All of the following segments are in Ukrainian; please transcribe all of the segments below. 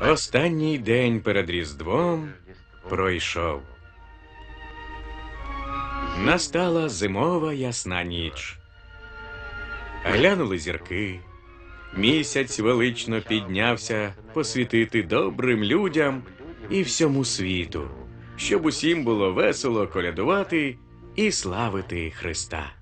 Останній день перед Різдвом пройшов. Настала зимова ясна ніч. Глянули зірки. Місяць велично піднявся посвітити добрим людям і всьому світу, щоб усім було весело колядувати і славити Христа.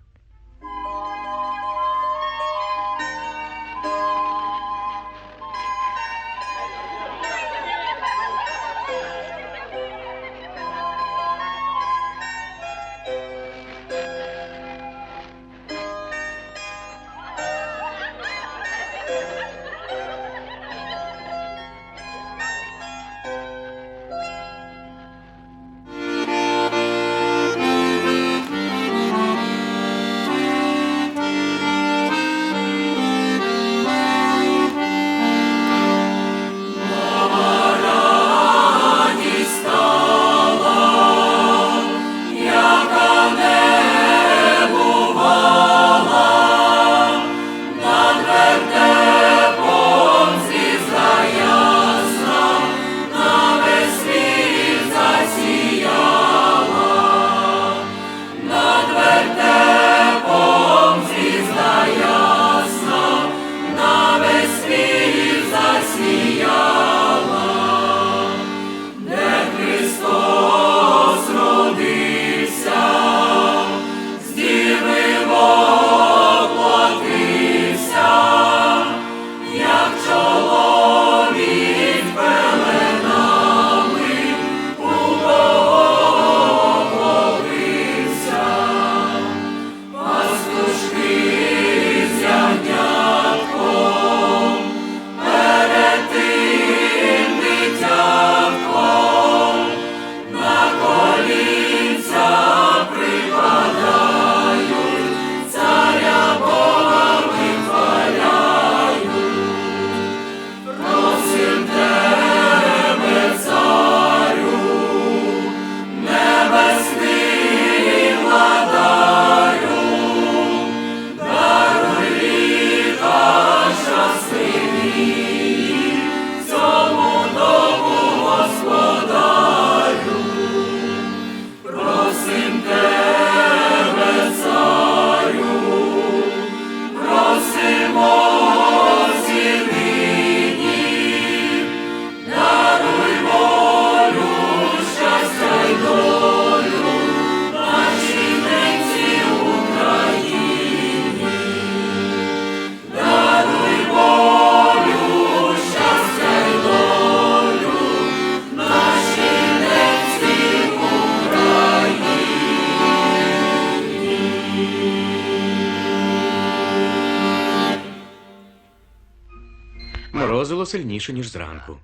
Сильніше, ніж зранку.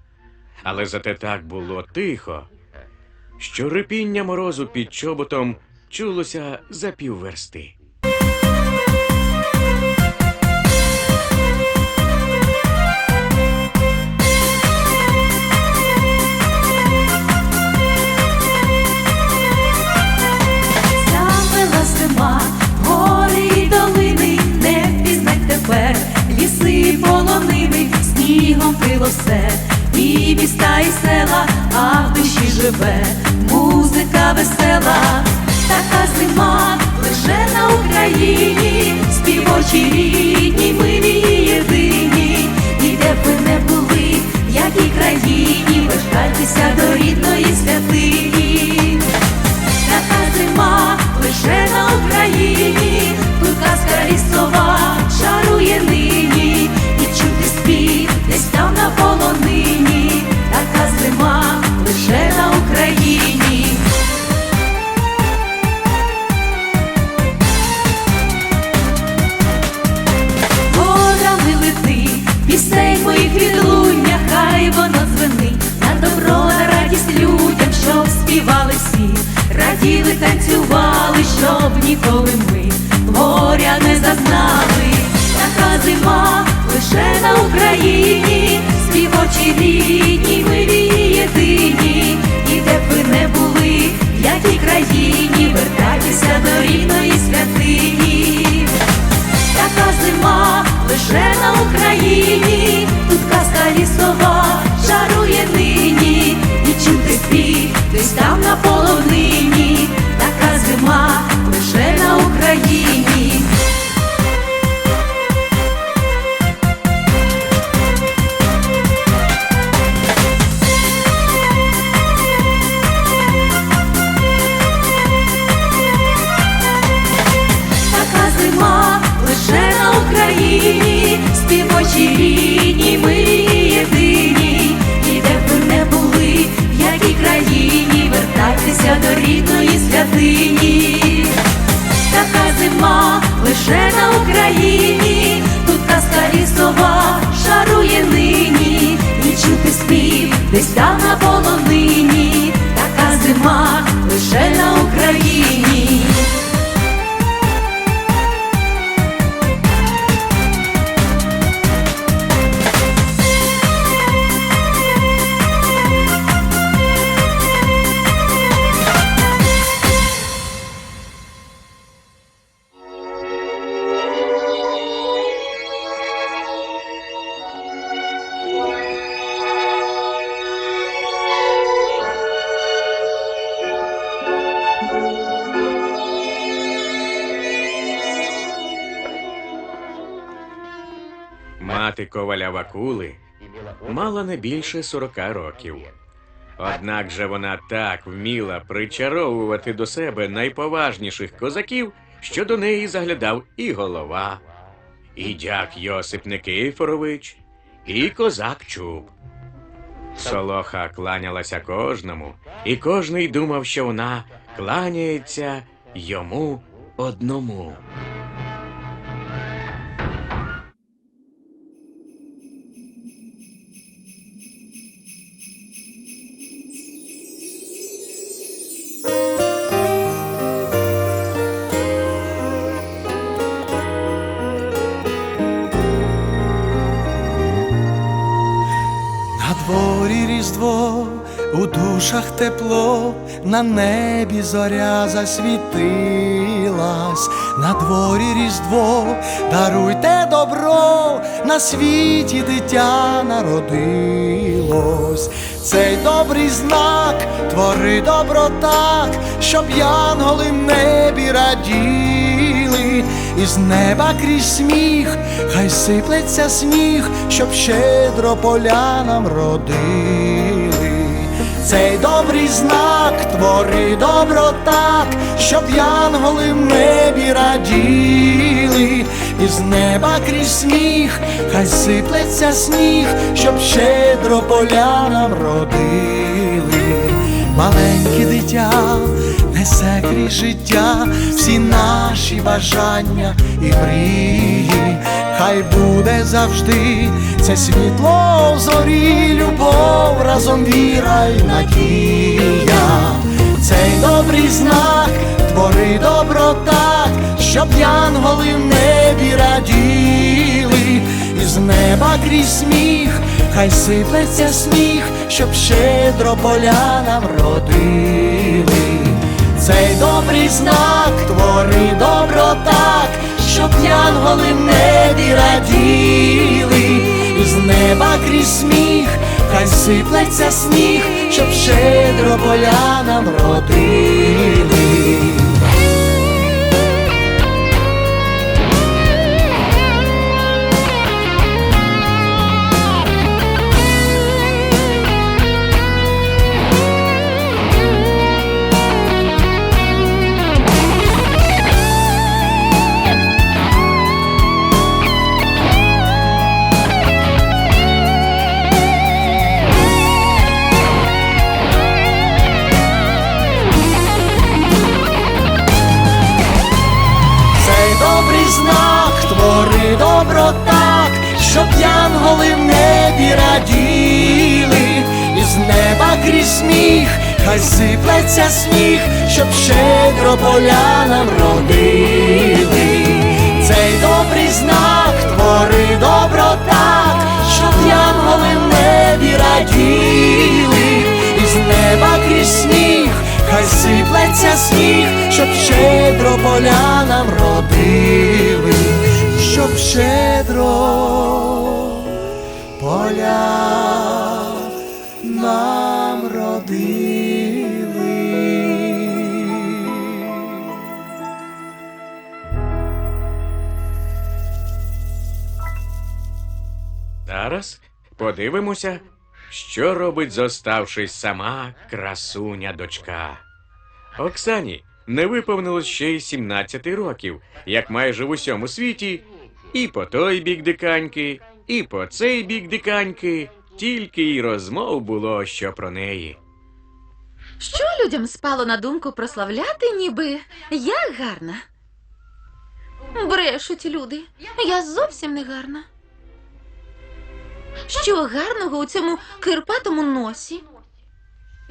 Але зате так було тихо, що рипіння морозу під чоботом чулося за півверсти. Все, і міста, і села, а в душі живе музика весела, така зима лише на Україні, співочі рідні, милі і єдині, і де б ви не були, в якій країні, вертайтеся до рідної святині. Десь там на полонині, спів десь Мати коваля Вакули мала не більше сорока років. Однак же вона так вміла причаровувати до себе найповажніших козаків, що до неї заглядав і голова, і дяк Йосип Никифорович, і козак Чуб. Солоха кланялася кожному, і кожний думав, що вона кланяється йому одному. Різдво, у душах тепло, на небі зоря засвітилась, на дворі різдво, даруйте добро, на світі дитя народилось. Цей добрий знак твори добро так, щоб янголи в небі раділи, із неба крізь сміх, хай сиплеться сніг, щоб щедро полянам родили. Цей добрий знак твори добро так, щоб янголи в небі раділи, із неба крізь сміх, хай сиплеться сніг, щоб щедро полянам родили. Маленьке дитя несе життя всі наші бажання і мрії, хай буде завжди це світло в зорі, любов, разом віра й надія. Цей добрий знак твори добро так, щоб янголи в небі раділи, із неба крізь сміх, хай сиплеться сніг, щоб щедро полянам родили. Цей добрий знак твори добро так, щоб янголи в небі раділи, із неба крізь сміх, хай сиплеться сніг, щоб щедро полянам родили. Добро так, щоб янголи в небі раділи, із неба крізь сміх, хай сиплеться сніг, щоб щедро полянам родили. Цей добрий знак твори добро так, щоб янголи в небі раділи, із неба крізь сміх, хай сиплеться сніг, щоб щедро полянам родили, щоб щедро поля нам родили. Зараз подивимося, що робить, зоставшись сама красуня дочка. Оксані. Не виповнилось ще й 17 років, як майже в усьому світі і по той бік диканьки, і по цей бік диканьки, тільки й розмов було, що про неї. Що людям спало на думку прославляти, ніби я гарна? Брешуть люди. Я зовсім не гарна. Що гарного у цьому кирпатому носі?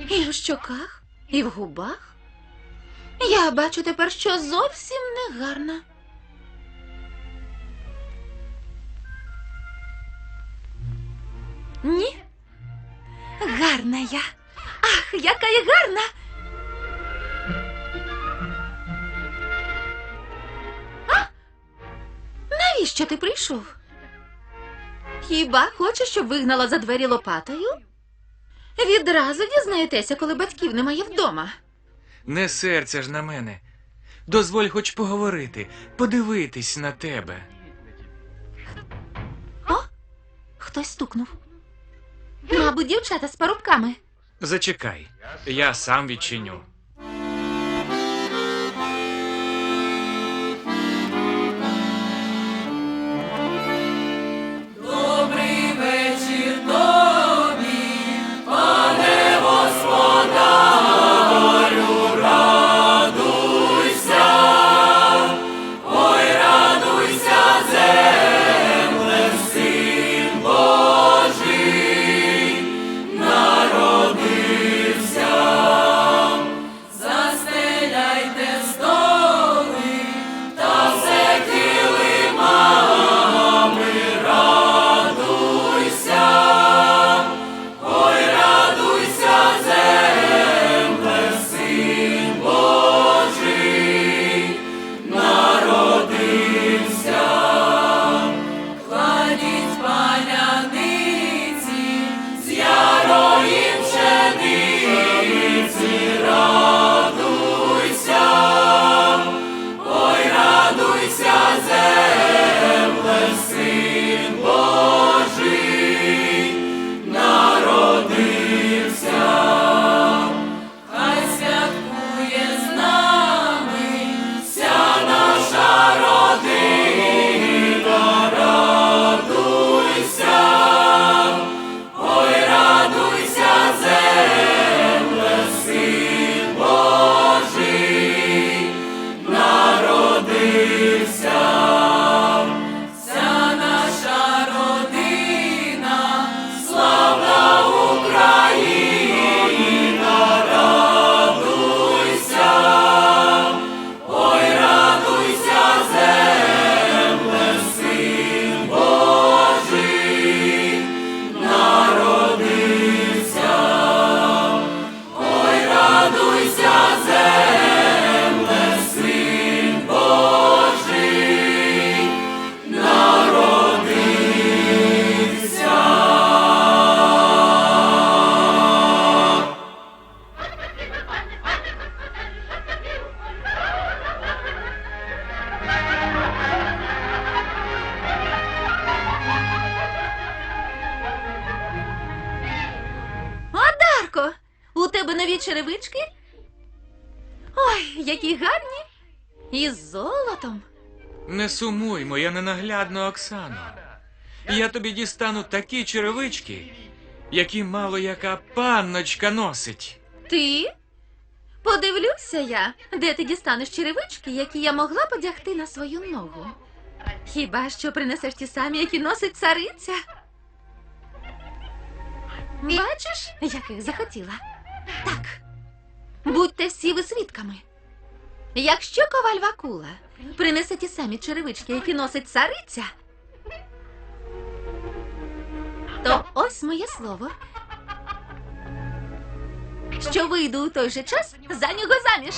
І в щоках, і в губах? Я бачу тепер, що зовсім не гарна. Ні. Гарна я. Ах, яка я гарна! А? Навіщо ти прийшов? Хіба хочеш, щоб вигнала за двері лопатою? Відразу дізнаєтеся, коли батьків немає вдома. Не серця ж на мене. Дозволь хоч поговорити, подивитись на тебе. Хтось стукнув. Мабуть, дівчата з парубками. Зачекай, я сам відчиню. Сумуй, моя ненаглядна Оксано. Я тобі дістану такі черевички, які мало яка панночка носить. Ти? Подивлюся я, де ти дістанеш черевички, які я могла подягти на свою ногу. Хіба що принесеш ті самі, які носить цариця? Бачиш, яких захотіла? Так. Будьте всі ви свідками. Якщо коваль Вакула принесе ті самі черевички, які носить цариця, то ось моє слово, що вийду у той же час за нього заміж.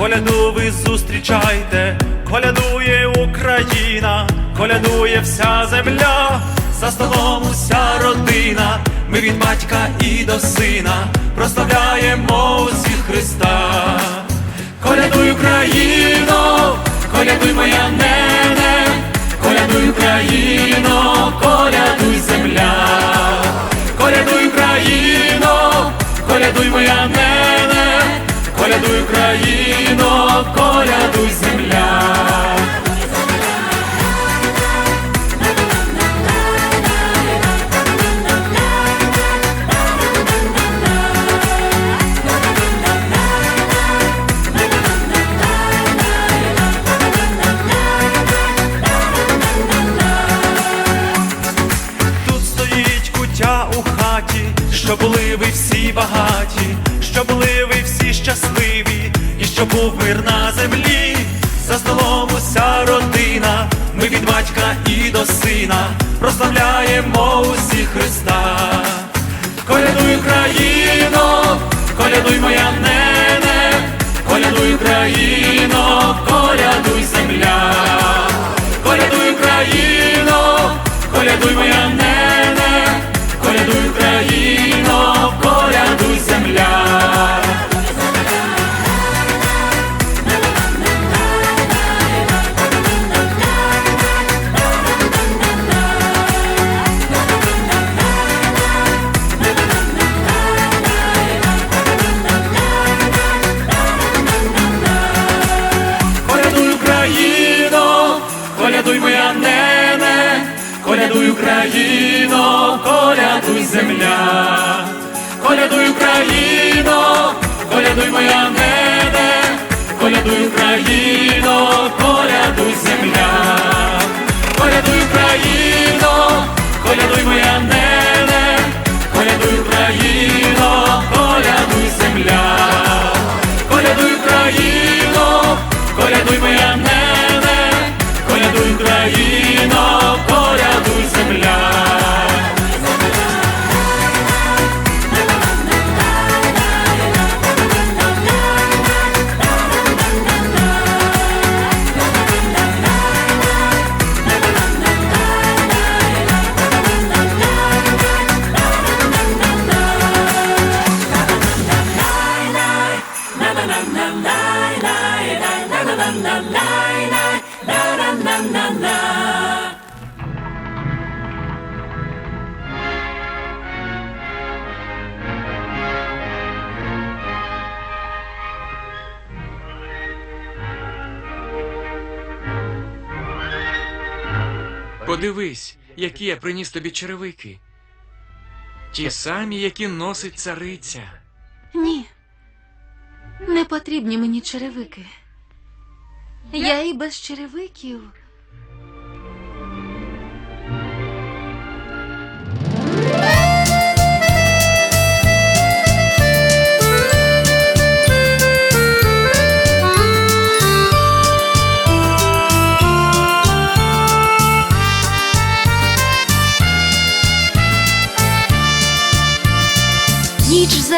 Коляду ви зустрічайте, колядує Україна, колядує вся земля, за столом уся родина, ми від батька і до сина. Прославляємо усіх Христа. Колядуй Україно, колядуй моя нене, колядуй Україно, колядуй Україно, колядуй прославляємо усі Христа. Колядуй Україно, колядуй моя нене, колядуй Україно, колядуй земля, колядуй Україно, колядуй моя колядуй Україно, колядуй земля, колядуй Україно, колядуй моя нене, колядуй Україно, колядуй земля, колядуй Україно, колядуй моя нене, колядуй Україно, колядуй земля. Колядуй Україно, які я приніс тобі черевики. Ті самі, які носить цариця. Ні. Не потрібні мені черевики. Я і без черевиків.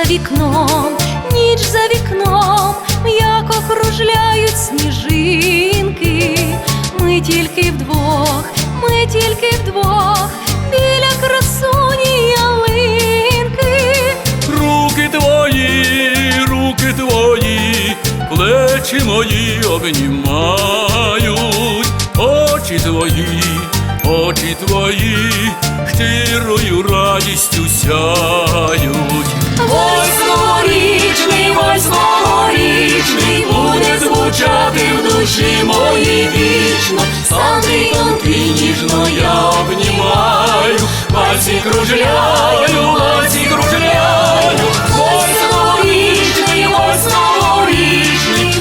За вікном, ніч за вікном, м'яко кружляють сніжинки. Ми тільки вдвох, ми тільки вдвох, біля красуні ялинки. Руки твої, руки твої, плечі мої обнімають, очі твої, очі твої, щирою радістю сяють. Ось новорічний, ось новорічний, буде звучати в душі моїй вічно. Сандрій тонкий ніжно я обнімаю, Вальсі кружляю, вальсі кружляю, Ось новорічний,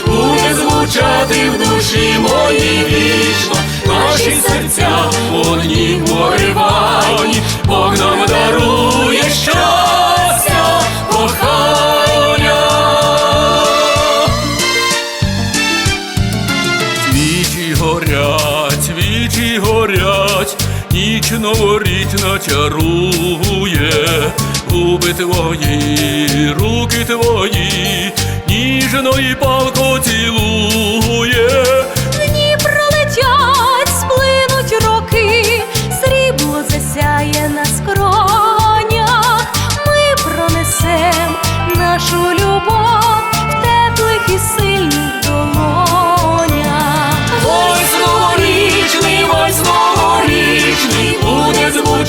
буде звучати в душі моїй вічно, наші серця в одній пориванні, Бог нам дарує щастя, кохання. Свічі горять, свічі горять, ніч новорічна чарує, губи твої, руки твої, ніжно і палко цілує.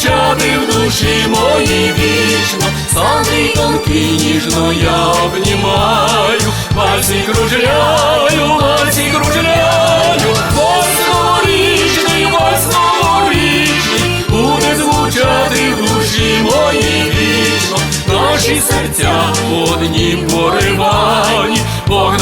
Буде в душі моїй вічно. Сонний тонкий ніжно я обнімаю, пальці кружляю, пальці кружляю. Ось новорічний, ось новорічний, буде звучати в душі моїй вічно. Наші серця в однім пориванні, Бог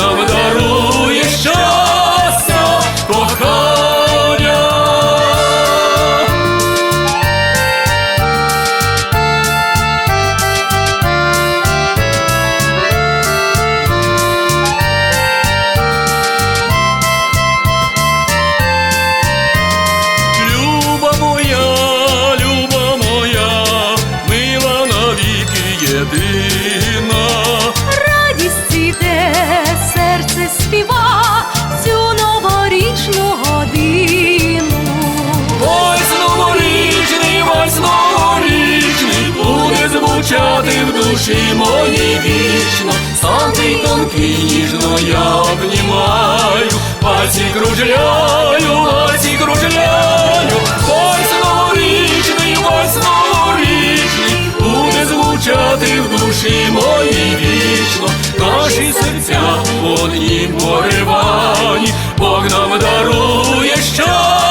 душі моїй вічно. Сонний тонкий ніжно я обнімаю, пальці кружляю, пальці кружляю. Ось новорічний, ось новорічний, буде звучати в душі моїй вічно. Наші серця в однім пориванні, Бог нам дарує щастя,